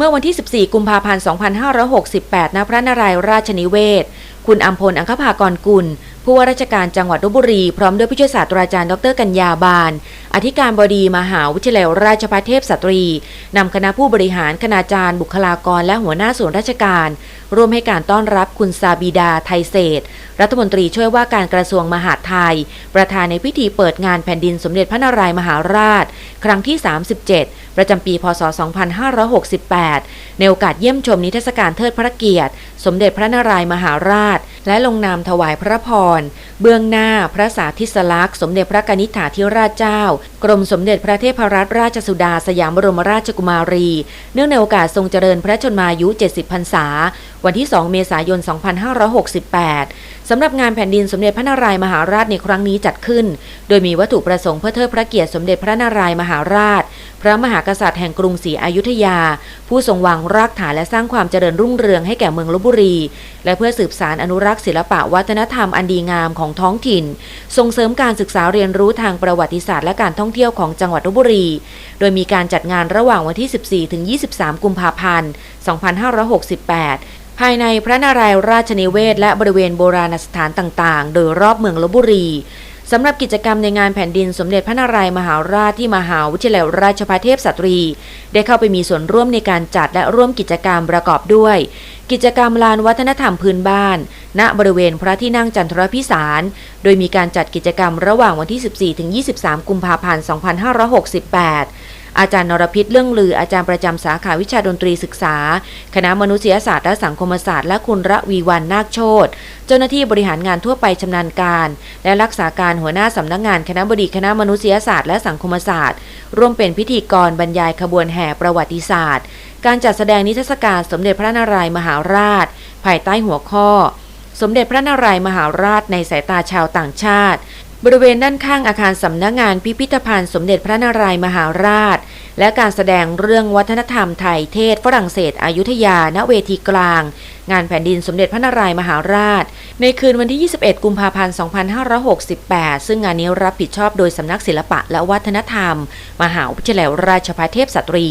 เมื่อวันที่ 14 กุมภาพันธ์ 2568 ณ พระนารายราชนิเวศ คุณอัมพล อังคภากรกุล ผู้ว่าราชการจังหวัดลบบุรี พร้อมด้วยผู้ช่วยศาสตราจารย์ ดรกัญญาบานอธิการบดีมหาวิทยาลัยราชภัฏเทพสตรี นำคณะผู้บริหาร คณาจารย์ บุคลากร และหัวหน้าส่วนราชการ ร่วมให้การต้อนรับคุณซาบิดา ไทยเศษ รัฐมนตรีช่วยว่าการกระทรวงมหาดไทย ประธานในพิธีเปิดงานแผ่นดินสมเด็จพระนารายมหาราช ครั้งที่ 37 ประจำปี พศ 2568 ในโอกาสเยี่ยมชมนิทรรศการเทิดพระเกียรติ สมเด็จพระนารายณ์มหาราช และลงนามถวายพระพร เบื้องหน้าพระสาธิสลักษณ์สมเด็จพระกนิษฐาธิราชเจ้า กรมสมเด็จพระเทพรัตนราชสุดาสยามบรมราชกุมารี เนื่องในโอกาสทรงเจริญพระชนมายุ 70 พรรษา วันที่ 2 เมษายน 2568 สำหรับงานแผ่นดินสมเด็จพระนารายมหาราชในครั้งนี้จัดขึ้น โดยมีวัตถุประสงค์เพื่อเทิดพระเกียรติสมเด็จพระนารายมหาราช พระมหากษัตริย์แห่งกรุงศรีอยุธยา ผู้ทรงวางรากฐานและสร้างความเจริญรุ่งเรืองให้แก่เมืองลบบุรี และเพื่อสืบสารอนุรักษ์ศิลปะวัฒนธรรมอันดีงามของท้องถิ่น ส่งเสริมการศึกษาเรียนรู้ทางประวัติศาสตร์และการท่องเที่ยวของจังหวัดลบบุรี โดยมีการจัดงานระหว่างวันที่ 14 ถึง 23 กุมภาพันธ์ 2568ภายในพระนารายณ์ราชนิเวศและบริเวณโบราณสถานต่างๆ โดยรอบเมืองลบบุรี สำหรับกิจกรรมในงานแผ่นดินสมเด็จพระนารายณ์มหาราชที่มหาวิทยาลัยราชภัฏเทพสตรี ได้เข้าไปมีส่วนร่วมในการจัดและร่วมกิจกรรมประกอบด้วย กิจกรรมลานวัฒนธรรมพื้นบ้าน ณบริเวณพระที่นั่งจันทรพิสาร โดยมีการจัดกิจกรรมระหว่างวันที่ 14-23 กุมภาพันธ์ 2568อาจารย์นรพิษเรื่องลืออาจารย์ประจำสาขาวิชาดนตรีศึกษา คณะมนุษยศาสตร์และสังคมศาสตร์และคุณระวีวันนาคโชตเจ้าหน้าที่บริหารงานทั่วไปชำนาญการ และรักษาการหัวหน้าสำนักงานคณะบดีคณะมนุษยศาสตร์และสังคมศาสตร์ ร่วมเป็นพิธีกรบรรยายขบวนแห่ประวัติศาสตร์ การจัดแสดงนิทรรศการสมเด็จพระนารายมหาราช ภายใต้หัวข้อ สมเด็จพระนารายมหาราชในสายตาชาวต่างชาติ บริเวณด้านข้างอาคารสำนักงานพิพิธภัณฑ์สมเด็จพระนารายมหาราช และการแสดงเรื่องวัฒนธรรมไทยเทศฝรั่งเศสอยุธยา ณเวทีกลาง งานแผ่นดินสมเด็จพระนารายมหาราช ในคืนวันที่ 21 กุมภาพันธ์ 2568 ซึ่งงานนี้รับผิดชอบโดยสำนักศิลปะและวัฒนธรรม มหาวิทยาลัยราชภัฏเทพสตรี